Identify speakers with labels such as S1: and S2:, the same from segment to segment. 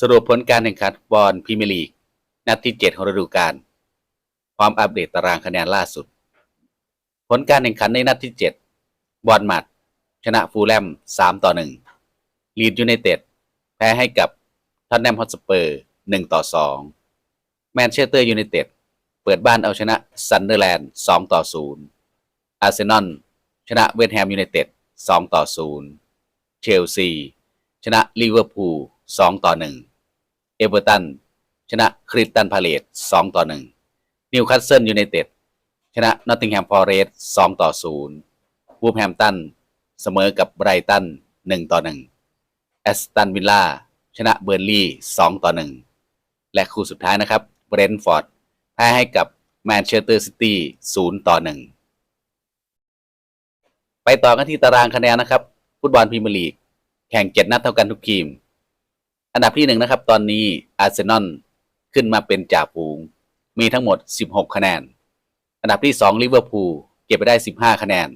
S1: สรุปผลการแข่งขันบอลพรีเมียร์ลีก นัดที่ 7 ของฤดูกาลพร้อมอัปเดตตารางคะแนนล่าสุด ผลการแข่งขันในนัดที่ 7 บอลมัด ชนะฟูลแลม 3 ต่อ 1 ลีดยูไนเต็ด แพ้ให้กับท็อตแนมฮอตสเปอร์ 1 ต่อ 2 แมนเชสเตอร์ยูไนเต็ด เปิดบ้านเอาชนะซันเดอร์แลนด์ 2 ต่อ 0 อาร์เซนอล ชนะเวสต์แฮมยูไนเต็ด 2 ต่อ 0 เชลซี ชนะลิเวอร์พูล 2 ต่อ 1 เอเวอร์ตันชนะคริสตันพาเลต2ต่อ 1 นิวคาสเซิลยูไนเต็ดชนะนอตติงแฮมฟอเรสต์2ต่อ 0 วูฟแฮมตันเสมอกับไบรตัน 1 ต่อ 1 แอสตันวิลล่าชนะเบอร์ลี่ 2 ต่อ 1 และคู่สุดท้ายนะครับเบรนท์ฟอร์ดแพ้ให้กับแมนเชสเตอร์ซิตี้0ต่อ 1 ไปต่อกันที่ตารางคะแนนนะครับ ฟุตบอลพรีเมียร์ลีก แข่ง 7 นัดเท่ากันทุกทีม อันดับที่1นะครับ ตอนนี้อาร์เซนอลขึ้นมาเป็นจ่าฝูง มีทั้งหมด 16 คะแนน อันดับที่2ลิเวอร์พูลเก็บไปได้ 15 คะแนน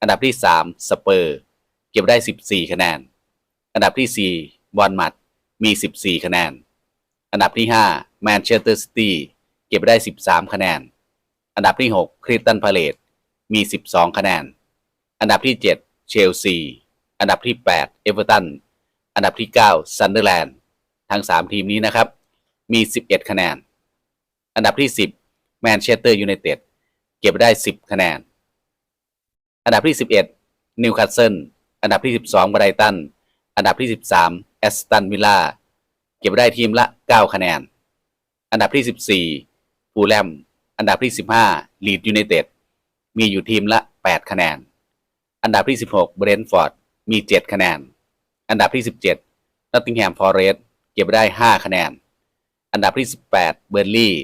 S1: อันดับที่3สเปอร์ เก็บได้ 14 คะแนน อันดับที่4บอลมัดมี 14 คะแนน อันดับที่5แมนเชสเตอร์ซิตี้เก็บไปได้ 13 คะแนน อันดับที่6คริสตันพาเลตมี 12 คะแนน อันดับที่ 7 เชลซี อันดับที่ 8 เอเวอร์ตัน อันดับที่9ซันเดอร์แลนด์ทั้ง 3 ทีมนี้นะครับ มี 11 คะแนน อันดับที่ 10แมนเชสเตอร์ยูไนเต็ดเก็บได้ 10 คะแนน อันดับที่ 11นิวคาสเซิลอันดับที่ 12ไบรตันอันดับที่ 13แอสตันวิลล่าเก็บไปได้ทีมละ 9 คะแนน อันดับที่ 14ฟูลแลมอันดับที่ 15ลีดยูไนเต็ดมีอยู่ทีมละ 8 คะแนน อันดับที่ 16เบรนท์ฟอร์ดมี 7 คะแนน อันดับที่ 17นอตติงแฮมฟอเรสต์เก็บได้ 5 คะแนน อันดับที่ 18 เบอร์ลี่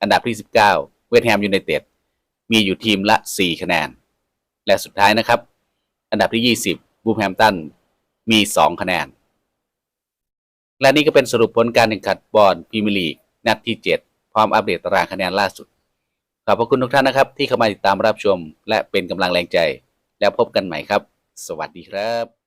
S1: อันดับที่ 19 เวสต์แฮมยูไนเต็ด มีอยู่ทีมละ 4 คะแนน และสุดท้ายนะครับ อันดับที่ 20 บูฟแฮมตัน มี 2 คะแนน และนี่ก็เป็นสรุปผลการแข่งขันบอลพรีเมียร์ลีกนัดที่ 7 พร้อมอัปเดตตารางคะแนนล่าสุด ขอบพระคุณทุกท่านนะครับ ที่เข้ามาติดตามรับชม และเป็นกำลังแรงใจ แล้วพบกันใหม่ครับ สวัสดีครับ